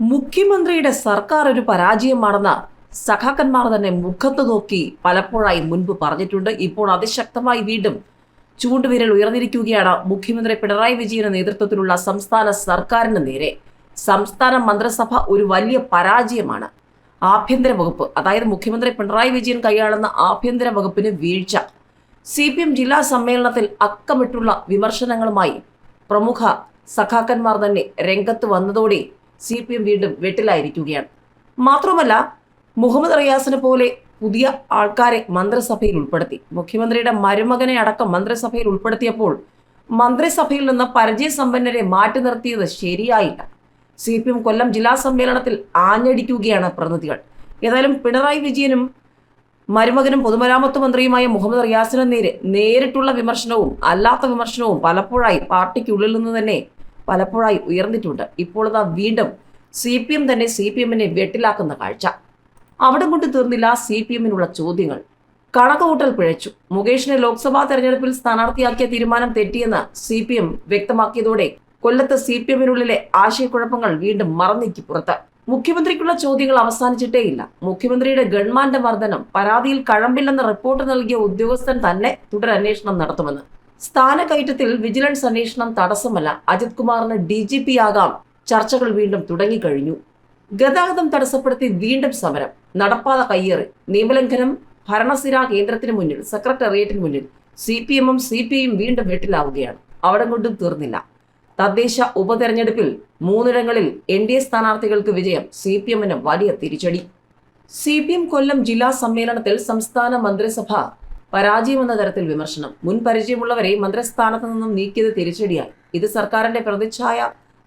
മുഖ്യമന്ത്രിയുടെ സർക്കാർ ഒരു പരാജയമാണെന്ന് സഖാക്കന്മാർ തന്നെ മുഖത്ത് നോക്കി പലപ്പോഴായി മുൻപ് പറഞ്ഞിട്ടുണ്ട്. ഇപ്പോൾ അതിശക്തമായി വീണ്ടും ചൂണ്ടുവിരൽ ഉയർന്നിരിക്കുകയാണ് മുഖ്യമന്ത്രി പിണറായി വിജയന്റെ നേതൃത്വത്തിലുള്ള സംസ്ഥാന സർക്കാരിന് നേരെ. സംസ്ഥാന മന്ത്രിസഭ ഒരു വലിയ പരാജയമാണ്. ആഭ്യന്തര വകുപ്പ് അതായത് മുഖ്യമന്ത്രി പിണറായി വിജയൻ കൈയാളുന്ന ആഭ്യന്തര വകുപ്പിന് വീഴ്ച. സി പി എം ജില്ലാ സമ്മേളനത്തിൽ അക്കമിട്ടുള്ള വിമർശനങ്ങളുമായി പ്രമുഖ സഖാക്കന്മാർ തന്നെ രംഗത്ത് വന്നതോടെ സി പി എം വീണ്ടും വെട്ടിലായിരിക്കുകയാണ്. മാത്രമല്ല മുഹമ്മദ് റിയാസിനെ പോലെ പുതിയ ആൾക്കാരെ മന്ത്രിസഭയിൽ ഉൾപ്പെടുത്തി. മുഖ്യമന്ത്രിയുടെ മരുമകനെ അടക്കം മന്ത്രിസഭയിൽ ഉൾപ്പെടുത്തിയപ്പോൾ മന്ത്രിസഭയിൽ നിന്ന് പരിചയസമ്പന്നരെ മാറ്റി നിർത്തിയത് ശരിയായില്ല. സി പി എം കൊല്ലം ജില്ലാ സമ്മേളനത്തിൽ ആഞ്ഞടിക്കുകയാണ് പ്രതിനിധികൾ. ഏതായാലും പിണറായി വിജയനും മരുമകനും പൊതുമരാമത്ത് മന്ത്രിയുമായ മുഹമ്മദ് റിയാസിന് നേരെ നേരിട്ടുള്ള വിമർശനവും അല്ലാത്ത വിമർശനവും പലപ്പോഴായി പാർട്ടിക്കുള്ളിൽ നിന്ന് തന്നെ പലപ്പോഴായി ഉയർന്നിട്ടുണ്ട്. ഇപ്പോൾ ഇതാ വീണ്ടും സി പി എം തന്നെ സി പി എമ്മിനെ വെട്ടിലാക്കുന്ന കാഴ്ച. അവിടെ കൊണ്ട് തീർന്നില്ല സി പി എമ്മിനുള്ള ചോദ്യങ്ങൾ. കണക്കുകൂട്ടൽ പിഴച്ചു. മുകേഷിനെ ലോക്സഭാ തെരഞ്ഞെടുപ്പിൽ സ്ഥാനാർത്ഥിയാക്കിയ തീരുമാനം തെറ്റിയെന്ന് സി പി എം വ്യക്തമാക്കിയതോടെ കൊല്ലത്ത് സി പി എമ്മിനുള്ളിലെ ആശയക്കുഴപ്പങ്ങൾ വീണ്ടും മറന്നേക്ക് പുറത്ത്. മുഖ്യമന്ത്രിക്കുള്ള ചോദ്യങ്ങൾ അവസാനിച്ചിട്ടേയില്ല മുഖ്യമന്ത്രിയുടെ ഗൺമാന്റെ വർധനം പരാതിയിൽ കഴമ്പില്ലെന്ന റിപ്പോർട്ട് നൽകിയ ഉദ്യോഗസ്ഥൻ തന്നെ തുടരന്വേഷണം നടത്തുമെന്ന്. സ്ഥാനക്കയറ്റത്തിൽ വിജിലൻസ് അന്വേഷണം തടസ്സമല്ല. അജിത് കുമാറിന് ഡി ജി പി ആകാം. ചർച്ചകൾ വീണ്ടും തുടങ്ങിക്കഴിഞ്ഞു. ഗതാഗതം തടസ്സപ്പെടുത്തി വീണ്ടും സമരം. നടപ്പാത കയ്യേറി. നിയമലംഘനം ഭരണസിരാ കേന്ദ്രത്തിന് മുന്നിൽ സെക്രട്ടേറിയറ്റിന് മുന്നിൽ. സി പി എമ്മും സി പി ഐയും വീണ്ടും വീട്ടിലാവുകയാണ്. അവിടെ കൊണ്ടും തീർന്നില്ല. തദ്ദേശ ഉപതെരഞ്ഞെടുപ്പിൽ മൂന്നിടങ്ങളിൽ എൻ ഡി എ സ്ഥാനാർത്ഥികൾക്ക് വിജയം സി പി എമ്മിന് വലിയ തിരിച്ചടി. സി പി എം കൊല്ലം ജില്ലാ സമ്മേളനത്തിൽ സംസ്ഥാന മന്ത്രിസഭ പരാജയമെന്ന തരത്തിൽ വിമർശനം. മുൻ പരിചയമുള്ളവരെ മന്ത്രിസ്ഥാനത്ത് നിന്നും നീക്കിയത് തിരിച്ചടിയായി ഇത് സർക്കാരിന്റെ പ്രതിച്ഛായ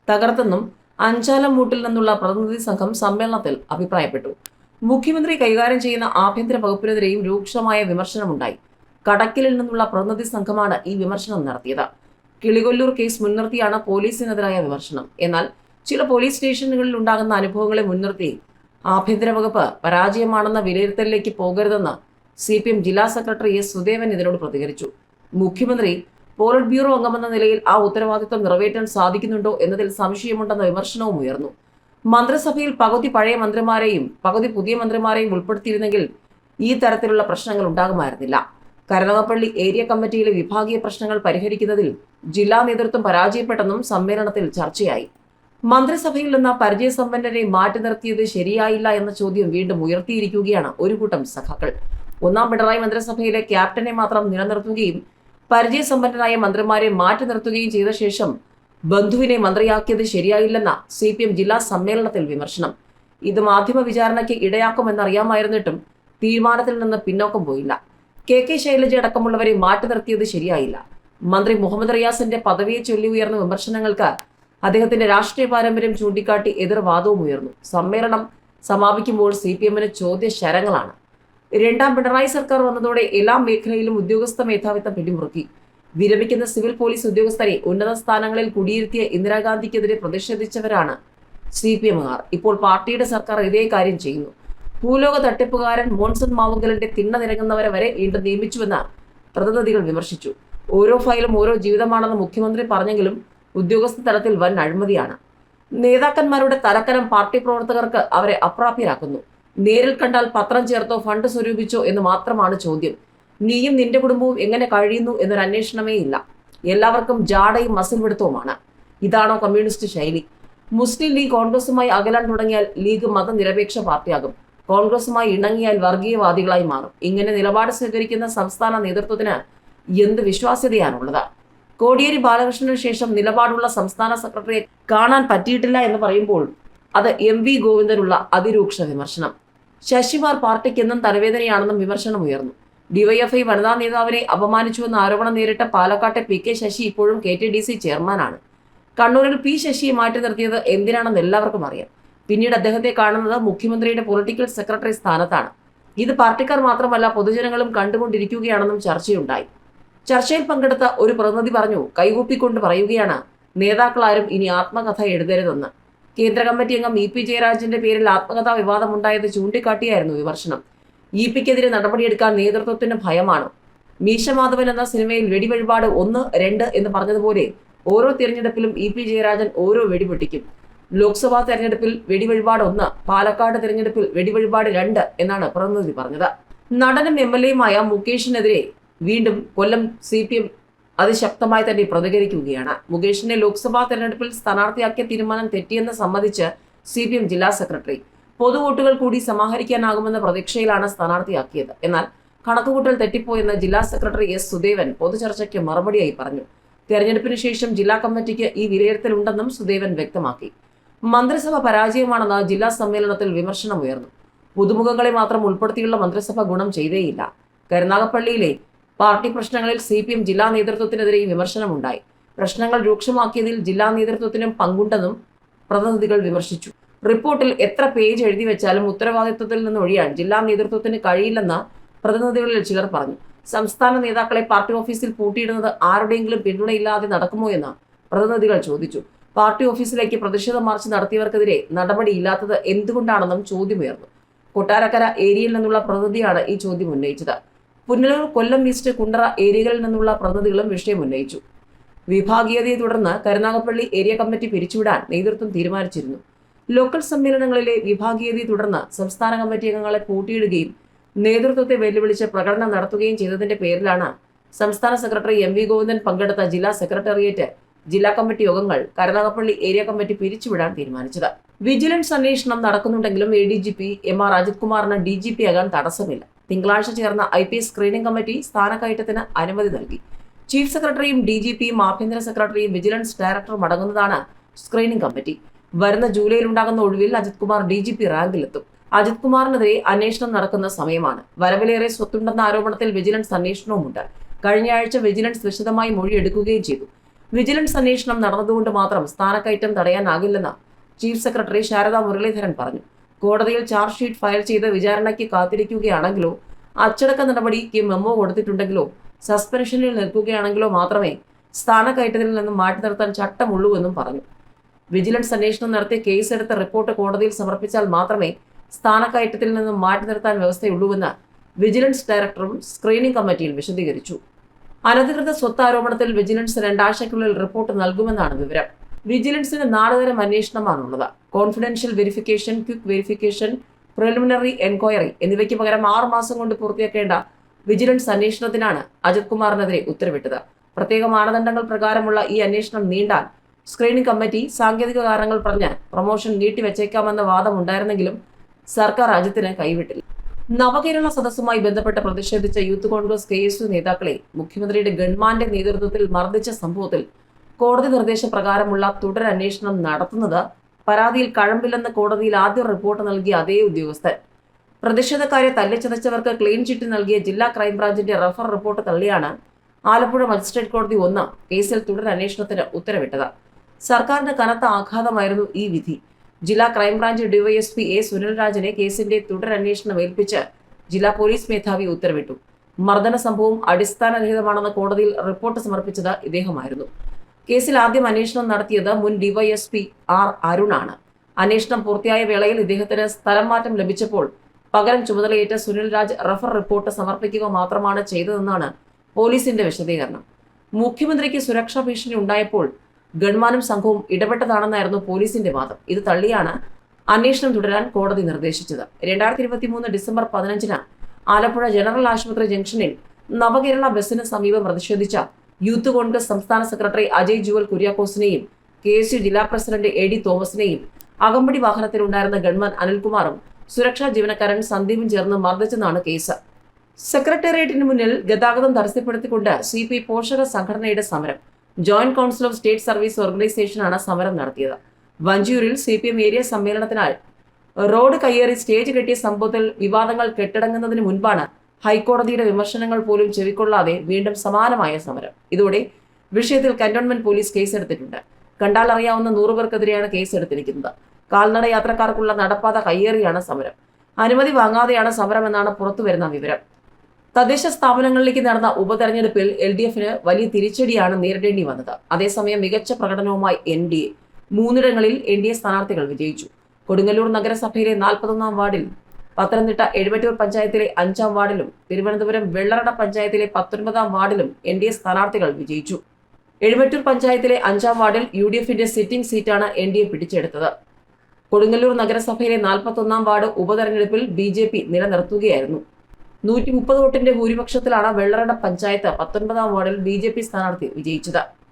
തകർത്തെന്നും അഞ്ചാലം മൂട്ടിൽ നിന്നുള്ള പ്രതിനിധി സംഘം സമ്മേളനത്തിൽ അഭിപ്രായപ്പെട്ടു. മുഖ്യമന്ത്രി കൈകാര്യം ചെയ്യുന്ന ആഭ്യന്തര വകുപ്പിനെതിരെയും രൂക്ഷമായ വിമർശനമുണ്ടായി. കടക്കിലിൽ നിന്നുള്ള പ്രതിനിധി സംഘമാണ് ഈ വിമർശനം നടത്തിയത്. കിളികൊല്ലൂർ കേസ് മുൻനിർത്തിയാണ് പോലീസിനെതിരായ വിമർശനം. എന്നാൽ ചില പോലീസ് സ്റ്റേഷനുകളിൽ ഉണ്ടാകുന്ന അനുഭവങ്ങളെ മുൻനിർത്തി ആഭ്യന്തര വകുപ്പ് പരാജയമാണെന്ന വിലയിരുത്തലിലേക്ക് പോകരുതെന്ന് സി പി എം ജില്ലാ സെക്രട്ടറി എസ് സുദേവൻ ഇതിനോട് പ്രതികരിച്ചു. മുഖ്യമന്ത്രി പോളിറ്റ് ബ്യൂറോ അംഗമെന്ന നിലയിൽ ആ ഉത്തരവാദിത്വം നിറവേറ്റാൻ സാധിക്കുന്നുണ്ടോ എന്നതിൽ സംശയമുണ്ടെന്ന വിമർശനവും ഉയർന്നു. മന്ത്രിസഭയിൽ പകുതി പഴയ മന്ത്രിമാരെയും പകുതി പുതിയ മന്ത്രിമാരെയും ഉൾപ്പെടുത്തിയിരുന്നെങ്കിൽ ഈ തരത്തിലുള്ള പ്രശ്നങ്ങൾ ഉണ്ടാകുമായിരുന്നില്ല. കരുനാഗപ്പള്ളി ഏരിയ കമ്മിറ്റിയിലെ വിഭാഗീയ പ്രശ്നങ്ങൾ പരിഹരിക്കുന്നതിൽ ജില്ലാ നേതൃത്വം പരാജയപ്പെട്ടെന്നും സമ്മേളനത്തിൽ ചർച്ചയായി. മന്ത്രിസഭയിൽ നിന്ന് പരിചയസമ്പന്നരെ മാറ്റി നിർത്തിയത് ശരിയായില്ല എന്ന ചോദ്യം വീണ്ടും ഉയർത്തിയിരിക്കുകയാണ് ഒരു കൂട്ടം സഖാക്കൾ. ഒന്നാം പിണറായി മന്ത്രിസഭയിലെ ക്യാപ്റ്റനെ മാത്രം നിലനിർത്തുകയും പരിചയസമ്പന്നരായ മന്ത്രിമാരെ മാറ്റി നിർത്തുകയും ചെയ്ത ശേഷം ബന്ധുവിനെ മന്ത്രിയാക്കിയത് ശരിയായില്ലെന്ന സി പി എം ജില്ലാ സമ്മേളനത്തിൽ വിമർശനം. ഇത് മാധ്യമ വിചാരണയ്ക്ക് ഇടയാക്കുമെന്നറിയാമായിരുന്നിട്ടും തീരുമാനത്തിൽ നിന്ന് പിന്നോക്കം പോയില്ല. കെ കെ ശൈലജ അടക്കമുള്ളവരെ മാറ്റി നിർത്തിയത് ശരിയായില്ല. മന്ത്രി മുഹമ്മദ് റിയാസിന്റെ പദവിയെ ചൊല്ലി ഉയർന്ന വിമർശനങ്ങൾക്ക് അദ്ദേഹത്തിന്റെ രാഷ്ട്രീയ പാരമ്പര്യം ചൂണ്ടിക്കാട്ടി എതിർവാദവും ഉയർന്നു. സമ്മേളനം സമാപിക്കുമ്പോൾ സി പി എമ്മിന് ചോദ്യ ശരങ്ങളാണ് രണ്ടാം പിണറായി സർക്കാർ വന്നതോടെ എല്ലാ മേഖലയിലും ഉദ്യോഗസ്ഥ മേധാവിത്വം പിടിമുറുക്കി. വിരമിക്കുന്ന സിവിൽ പോലീസ് ഉദ്യോഗസ്ഥരെ ഉന്നത സ്ഥാനങ്ങളിൽ കുടിയിരുത്തിയ ഇന്ദിരാഗാന്ധിക്കെതിരെ പ്രതിഷേധിച്ചവരാണ് സി പി എമ്മുകാർ. ഇപ്പോൾ പാർട്ടിയുടെ സർക്കാർ ഇതേ കാര്യം ചെയ്യുന്നു. ഭൂലോക തട്ടിപ്പുകാരൻ മോൺസൺ മാവുങ്കലിന്റെ തിണ്ണ നിരങ്ങുന്നവരെ വരെ വീണ്ടും നിയമിച്ചുവെന്ന് പ്രതിനിധികൾ വിമർശിച്ചു. ഓരോ ഫയലും ഓരോ ജീവിതമാണെന്ന് മുഖ്യമന്ത്രി പറഞ്ഞെങ്കിലും ഉദ്യോഗസ്ഥ തലത്തിൽ വൻ അഴിമതിയാണ്. നേതാക്കന്മാരുടെ തലക്കനം പാർട്ടി പ്രവർത്തകർക്ക് അവരെ അപ്രാപ്യരാക്കുന്നു. നേരിൽ കണ്ടാൽ പത്രം ചേർത്തോ ഫണ്ട് സ്വരൂപിച്ചോ എന്ന് മാത്രമാണ് ചോദ്യം. നീയും നിന്റെ കുടുംബവും എങ്ങനെ കഴിയുന്നു എന്നൊരു അന്വേഷണമേ ഇല്ല. എല്ലാവർക്കും ജാടയും മസിൽ പിടുത്തവുമാണ്. ഇതാണോ കമ്മ്യൂണിസ്റ്റ് ശൈലി? മുസ്ലിം ലീഗ് കോൺഗ്രസുമായി അകലാൻ തുടങ്ങിയാൽ ലീഗ് മതനിരപേക്ഷ പാർട്ടിയാകും. കോൺഗ്രസുമായി ഇണങ്ങിയാൽ വർഗീയവാദികളായി മാറും. ഇങ്ങനെ നിലപാട് സ്വീകരിക്കുന്ന സംസ്ഥാന നേതൃത്വത്തിന് എന്ത് വിശ്വാസ്യതയാണുള്ളത്? കോടിയേരി ബാലകൃഷ്ണന് ശേഷം നിലപാടുള്ള സംസ്ഥാന സെക്രട്ടറിയെ കാണാൻ പറ്റിയിട്ടില്ല എന്ന് പറയുമ്പോൾ അത് എം വി ഗോവിന്ദനുള്ള അതിരൂക്ഷ വിമർശനം. ശശിമാർ പാർട്ടിക്ക് എന്നും തലവേദനയാണെന്നും വിമർശനം ഉയർന്നു. ഡിവൈഎഫ്ഐ വനിതാ നേതാവിനെ അപമാനിച്ചുവെന്ന ആരോപണം നേരിട്ട പാലക്കാട്ടെ പി കെ ശശി ഇപ്പോഴും കെ ടി ഡി സി ചെയർമാനാണ്. കണ്ണൂരിൽ പി ശശിയെ മാറ്റി നിർത്തിയത് എന്തിനാണെന്ന് എല്ലാവർക്കും അറിയാം. പിന്നീട് അദ്ദേഹത്തെ കാണുന്നത് മുഖ്യമന്ത്രിയുടെ പൊളിറ്റിക്കൽ സെക്രട്ടറി സ്ഥാനത്താണ്. ഇത് പാർട്ടിക്കാർ മാത്രമല്ല പൊതുജനങ്ങളും കണ്ടുകൊണ്ടിരിക്കുകയാണെന്നും ചർച്ചയുണ്ടായി. ചർച്ചയിൽ പങ്കെടുത്ത ഒരു പ്രതിനിധി പറഞ്ഞു കൈകൂപ്പിക്കൊണ്ട് പറയുകയാണ് നേതാക്കളാരും ഇനി ആത്മകഥ എഴുതരുതെന്ന്. കേന്ദ്ര കമ്മിറ്റി അംഗം ഇ പി ജയരാജന്റെ പേരിൽ ആത്മകഥാ വിവാദമുണ്ടായത് ചൂണ്ടിക്കാട്ടിയായിരുന്നു വിമർശനം. ഇ പിക്കെതിരെ നടപടിയെടുക്കാൻ നേതൃത്വത്തിന് ഭയമാണ്. മീശമാധവൻ എന്ന സിനിമയിൽ വെടിവഴിപാട് ഒന്ന് രണ്ട് എന്ന് പറഞ്ഞതുപോലെ ഓരോ തിരഞ്ഞെടുപ്പിലും ഇ പി ജയരാജൻ ഓരോ വെടിപൊട്ടിക്കും ലോക്സഭാ തെരഞ്ഞെടുപ്പിൽ വെടിവഴിപാട് ഒന്ന് പാലക്കാട് തെരഞ്ഞെടുപ്പിൽ വെടിവഴിപാട് രണ്ട് എന്നാണ് പ്രതിനിധി പറഞ്ഞത്. നടനും എം എൽ എയുമായ മുകേഷിനെതിരെ വീണ്ടും കൊല്ലം സി പി എം അതിശക്തമായി തന്നെ പ്രതികരിക്കുകയാണ്. മുകേഷിനെ ലോക്സഭാ തെരഞ്ഞെടുപ്പിൽ സ്ഥാനാർത്ഥിയാക്കിയ തീരുമാനം തെറ്റിയെന്ന് സംബന്ധിച്ച് സി പി എം ജില്ലാ സെക്രട്ടറി. പൊതുവോട്ടുകൾ കൂടി സമാഹരിക്കാനാകുമെന്ന പ്രതീക്ഷയിലാണ് സ്ഥാനാർത്ഥിയാക്കിയത്. എന്നാൽ കണക്കുകൂട്ടൽ തെറ്റിപ്പോയെന്ന് ജില്ലാ സെക്രട്ടറി എസ്. സുദേവൻ പൊതുചർച്ചയ്ക്ക് മറുപടിയായി പറഞ്ഞു. തെരഞ്ഞെടുപ്പിന് ശേഷം ജില്ലാ കമ്മിറ്റിക്ക് ഈ വിലയിരുത്തലുണ്ടെന്നും സുദേവൻ വ്യക്തമാക്കി. മന്ത്രിസഭ പരാജയമാണെന്ന് ജില്ലാ സമ്മേളനത്തിൽ വിമർശനമുയർന്നു. പുതുമുഖങ്ങളെ മാത്രം ഉൾപ്പെടുത്തിയുള്ള മന്ത്രിസഭ ഗുണം ചെയ്തേയില്ല. കരുനാഗപ്പള്ളിയിലെ പാർട്ടി പ്രശ്നങ്ങളിൽ സി പി എം ജില്ലാ നേതൃത്വത്തിനെതിരെ വിമർശനമുണ്ടായി. പ്രശ്നങ്ങൾ രൂക്ഷമാക്കിയതിൽ ജില്ലാ നേതൃത്വത്തിനും പങ്കുണ്ടെന്നും പ്രതിനിധികൾ വിമർശിച്ചു. റിപ്പോർട്ടിൽ എത്ര പേജ് എഴുതി വെച്ചാലും ഉത്തരവാദിത്വത്തിൽ നിന്ന് ഒഴിയാൻ ജില്ലാ നേതൃത്വത്തിന് കഴിയില്ലെന്ന് പ്രതിനിധികളിൽ ചിലർ പറഞ്ഞു. സംസ്ഥാന നേതാക്കളെ പാർട്ടി ഓഫീസിൽ പൂട്ടിയിടുന്നത് ആരുടെയെങ്കിലും പിന്തുണയില്ലാതെ നടക്കുമോ എന്ന് പ്രതിനിധികൾ ചോദിച്ചു. പാർട്ടി ഓഫീസിലേക്ക് പ്രതിഷേധ മാർച്ച് നടത്തിയവർക്കെതിരെ നടപടിയില്ലാത്തത് എന്തുകൊണ്ടാണെന്നും ചോദ്യമുയർന്നു. കൊട്ടാരക്കര ഏരിയയിൽ നിന്നുള്ള പ്രതിനിധിയാണ് ഈ ചോദ്യം ഉന്നയിച്ചത്. പുനലൂർ കൊല്ലം ഈസ്റ്റ് കുണ്ടറ ഏരിയകളിൽ നിന്നുള്ള പ്രതിനിധികളും വിഷയം ഉന്നയിച്ചു. വിഭാഗീയതയെ തുടർന്ന് കരുനാഗപ്പള്ളി ഏരിയ കമ്മിറ്റി പിരിച്ചുവിടാൻ നേതൃത്വം തീരുമാനിച്ചിരുന്നു. ലോക്കൽ സമ്മേളനങ്ങളിലെ വിഭാഗീയതയെ തുടർന്ന് സംസ്ഥാന കമ്മിറ്റി അംഗങ്ങളെ പൂട്ടിയിടുകയും നേതൃത്വത്തെ വെല്ലുവിളിച്ച് പ്രകടനം നടത്തുകയും ചെയ്തതിന്റെ പേരിലാണ് സംസ്ഥാന സെക്രട്ടറി എം വി ഗോവിന്ദൻ പങ്കെടുത്ത ജില്ലാ സെക്രട്ടേറിയറ്റ് ജില്ലാ കമ്മിറ്റി യോഗങ്ങൾ കരുനാഗപ്പള്ളി ഏരിയ കമ്മിറ്റി പിരിച്ചുവിടാൻ തീരുമാനിച്ചത്. വിജിലൻസ് അന്വേഷണം നടക്കുന്നുണ്ടെങ്കിലും A D G P M R Ajith കുമാറിന് ഡി ജി പി ആകാൻ തടസ്സമില്ല. തിങ്കളാഴ്ച ചേർന്ന ഐ പി സ്ക്രീനിംഗ് കമ്മിറ്റി സ്ഥാനക്കയറ്റത്തിന് അനുമതി നൽകി. ചീഫ് സെക്രട്ടറിയും ഡി ജി പിയും ആഭ്യന്തര സെക്രട്ടറിയും വിജിലൻസ് ഡയറക്ടറും അടങ്ങുന്നതാണ് സ്ക്രീനിംഗ് കമ്മിറ്റി. വരുന്ന ജൂലൈയിൽ ഉണ്ടാകുന്ന ഒഴിവിൽ Ajith Kumar D G P റാങ്കിലെത്തും. Ajith കുമാറിനെതിരെ അന്വേഷണം നടക്കുന്ന സമയമാണ്. വരവിലേറെ സ്വത്തുണ്ടെന്ന ആരോപണത്തിൽ വിജിലൻസ് അന്വേഷണവുമുണ്ട്. കഴിഞ്ഞയാഴ്ച വിജിലൻസ് വിശദമായി മൊഴിയെടുക്കുകയും ചെയ്തു. വിജിലൻസ് അന്വേഷണം നടന്നതുകൊണ്ട് മാത്രം സ്ഥാനക്കയറ്റം തടയാനാകില്ലെന്ന് ചീഫ് സെക്രട്ടറി ശാരദാ മുരളീധരൻ പറഞ്ഞു. കോടതിയിൽ ചാർജ് ഷീറ്റ് ഫയൽ ചെയ്ത് വിചാരണയ്ക്ക് കാത്തിരിക്കുകയാണെങ്കിലോ അച്ചടക്ക നടപടിക്ക് മെമ്മോ കൊടുത്തിട്ടുണ്ടെങ്കിലോ സസ്പെൻഷനിൽ നിൽക്കുകയാണെങ്കിലോ മാത്രമേ സ്ഥാനക്കയറ്റത്തിൽ നിന്നും മാറ്റി നിർത്താൻ ചട്ടമുള്ളൂവെന്നും പറഞ്ഞു. വിജിലൻസ് അന്വേഷണം നടത്തി കേസെടുത്ത റിപ്പോർട്ട് കോടതിയിൽ സമർപ്പിച്ചാൽ മാത്രമേ സ്ഥാനക്കയറ്റത്തിൽ നിന്നും മാറ്റി നിർത്താൻ വ്യവസ്ഥയുള്ളൂവെന്ന് വിജിലൻസ് ഡയറക്ടറും സ്ക്രീനിംഗ് കമ്മിറ്റിയിൽ വിശദീകരിച്ചു. അനധികൃത സ്വത്താരോപണത്തിൽ വിജിലൻസ് രണ്ടാഴ്ചയ്ക്കുള്ളിൽ റിപ്പോർട്ട് നൽകുമെന്നാണ് വിവരം. വിജിലൻസിന് നാലുതരം അന്വേഷണമാണുള്ളത്. Confidential verification quick verification preliminary enquiry എന്നിവയ്ക്ക് പകരം ആറ് മാസം കൊണ്ട് പൂർത്തിയാക്കേണ്ട വിജിലൻസ് അന്വേഷണത്തിനാണ് അജിത് കുമാറിനെതിരെ ഉത്തരവിട്ടത്. പ്രത്യേക മാനദണ്ഡങ്ങൾ പ്രകാരമുള്ള ഈ അന്വേഷണം നീണ്ടാൽ സ്ക്രീനിംഗ് കമ്മിറ്റി സാങ്കേതിക കാരണങ്ങൾ പറഞ്ഞ് പ്രൊമോഷൻ നീട്ടിവെച്ചേക്കാമെന്ന വാദം ഉണ്ടായിരുന്നെങ്കിലും സർക്കാർ അജിത്തിന് കൈവിട്ടില്ല. നവകേരള സദസ്സുമായി ബന്ധപ്പെട്ട് പ്രതിഷേധിച്ച യൂത്ത് കോൺഗ്രസ് കെ നേതാക്കളെ മുഖ്യമന്ത്രിയുടെ ഗൺമാന്റെ നേതൃത്വത്തിൽ മർദ്ദിച്ച സംഭവത്തിൽ കോടതി നിർദ്ദേശപ്രകാരമുള്ള തുടരന്വേഷണം നടത്തുന്നത് പരാതിയിൽ കഴമ്പില്ലെന്ന് കോടതിയിൽ ആദ്യം റിപ്പോർട്ട് നൽകിയ അതേ ഉദ്യോഗസ്ഥൻ. പ്രതിഷേധക്കാരെ തല്ലിച്ചതച്ചവർക്ക് ക്ലീൻ ചിറ്റ് നൽകിയ ജില്ലാ ക്രൈംബ്രാഞ്ചിന്റെ റഫർ റിപ്പോർട്ട് തള്ളിയാണ് ആലപ്പുഴ മജിസ്ട്രേറ്റ് കോടതി ഒന്ന് കേസിൽ തുടരന്വേഷണത്തിന് ഉത്തരവിട്ടത്. സർക്കാരിന് കനത്ത ആഘാതമായിരുന്നു ഈ വിധി. ജില്ലാ ക്രൈംബ്രാഞ്ച് ഡിവൈഎസ്പി എ സുനിൽരാജിനെ കേസിന്റെ തുടരന്വേഷണം ഏൽപ്പിച്ച് ജില്ലാ പോലീസ് മേധാവി ഉത്തരവിട്ടു. മർദ്ദന സംഭവം അടിസ്ഥാനരഹിതമാണെന്ന് കോടതിയിൽ റിപ്പോർട്ട് സമർപ്പിച്ചത് ഇദ്ദേഹമായിരുന്നു. കേസിൽ ആദ്യം അന്വേഷണം നടത്തിയത് മുൻ ഡിവൈഎസ്പി ആർ അരുണാണ്. അന്വേഷണം പൂർത്തിയായ വേളയിൽ ഇദ്ദേഹത്തിന് സ്ഥലം മാറ്റം ലഭിച്ചപ്പോൾ പകരം ചുമതലയേറ്റ സുനിൽ രാജ് റഫർ റിപ്പോർട്ട് സമർപ്പിക്കുക മാത്രമാണ് ചെയ്തതെന്നാണ് പോലീസിന്റെ വിശദീകരണം. മുഖ്യമന്ത്രിക്ക് സുരക്ഷാ ഭീഷണി ഉണ്ടായപ്പോൾ ഗൺമാനും സംഘവും ഇടപെട്ടതാണെന്നായിരുന്നു പോലീസിന്റെ വാദം. ഇത് തള്ളിയാണ് അന്വേഷണം തുടരാൻ കോടതി നിർദ്ദേശിച്ചത്. രണ്ടായിരത്തി ഇരുപത്തി മൂന്ന് ഡിസംബർ പതിനഞ്ചിന് ആലപ്പുഴ ജനറൽ ആശുപത്രി ജംഗ്ഷനിൽ നവകേരള ബസ്സിന് സമീപം പ്രതിഷേധിച്ച യൂത്ത് കോൺഗ്രസ് സംസ്ഥാന സെക്രട്ടറി അജയ് ജുവൽ കുര്യാക്കോസിനെയും കെ എസ് യു ജില്ലാ പ്രസിഡന്റ് എ ഡി തോമസിനെയും അകമ്പടി വാഹനത്തിലുണ്ടായിരുന്ന ഗൺമാൻ അനിൽകുമാറും സുരക്ഷാ ജീവനക്കാരൻ സന്ദീപും ചേർന്ന് മർദ്ദിച്ചെന്നാണ് കേസ്. സെക്രട്ടേറിയറ്റിന് മുന്നിൽ ഗതാഗതം തടസ്സപ്പെടുത്തിക്കൊണ്ട് സി പി പോഷക സംഘടനയുടെ സമരം. Joint council of state service ഓർഗനൈസേഷനാണ് സമരം നടത്തിയത്. വഞ്ചിയൂരിൽ സി പി എം ഏരിയ സമ്മേളനത്തിനായി റോഡ് കയ്യേറി സ്റ്റേജ് കെട്ടിയ സംഭവത്തിൽ വിവാദങ്ങൾ കെട്ടടങ്ങുന്നതിന് മുൻപാണ് ഹൈക്കോടതിയുടെ വിമർശനങ്ങൾ പോലും ചെവിക്കൊള്ളാതെ വീണ്ടും സമാനമായ സമരം. ഇതോടെ വിഷയത്തിൽ കന്റോൺമെന്റ് പോലീസ് കേസെടുത്തിട്ടുണ്ട്. കണ്ടാൽ അറിയാവുന്ന നൂറു പേർക്കെതിരെയാണ് കേസെടുത്തിരിക്കുന്നത്. കാൽനട യാത്രക്കാർക്കുള്ള നടപ്പാത കയ്യേറിയാണ് സമരം. അനുമതി വാങ്ങാതെയാണ് സമരം എന്നാണ് പുറത്തുവരുന്ന വിവരം. തദ്ദേശ സ്ഥാപനങ്ങളിലേക്ക് നടന്ന ഉപതെരഞ്ഞെടുപ്പിൽ എൽ ഡി എഫിന് വലിയ തിരിച്ചടിയാണ് നേരിടേണ്ടി വന്നത്. അതേസമയം മികച്ച പ്രകടനവുമായി എൻ ഡി എ. മൂന്നിടങ്ങളിൽ എൻ ഡി എ സ്ഥാനാർത്ഥികൾ വിജയിച്ചു. കൊടുങ്ങല്ലൂർ നഗരസഭയിലെ നാൽപ്പത്തൊന്നാം വാർഡിൽ പത്തനംതിട്ട എഴുമറ്റൂർ പഞ്ചായത്തിലെ അഞ്ചാം വാർഡിലും തിരുവനന്തപുരം വെള്ളറട പഞ്ചായത്തിലെ പത്തൊൻപതാം വാർഡിലും എൻ ഡി എ സ്ഥാനാർത്ഥികൾ വിജയിച്ചു. എഴുമറ്റൂർ പഞ്ചായത്തിലെ അഞ്ചാം വാർഡിൽ യു ഡി എഫിന്റെ സിറ്റിംഗ് സീറ്റാണ് എൻ ഡി എ പിടിച്ചെടുത്തത്. കൊടുങ്ങല്ലൂർ നഗരസഭയിലെ നാൽപ്പത്തൊന്നാം വാർഡ് ഉപതെരഞ്ഞെടുപ്പിൽ ബി ജെ പി നിലനിർത്തുകയായിരുന്നു. നൂറ്റി മുപ്പത് വോട്ടിന്റെ ഭൂരിപക്ഷത്തിലാണ് വെള്ളറട പഞ്ചായത്ത് പത്തൊൻപതാം വാർഡിൽ ബി ജെ പി സ്ഥാനാർത്ഥി വിജയിച്ചത്.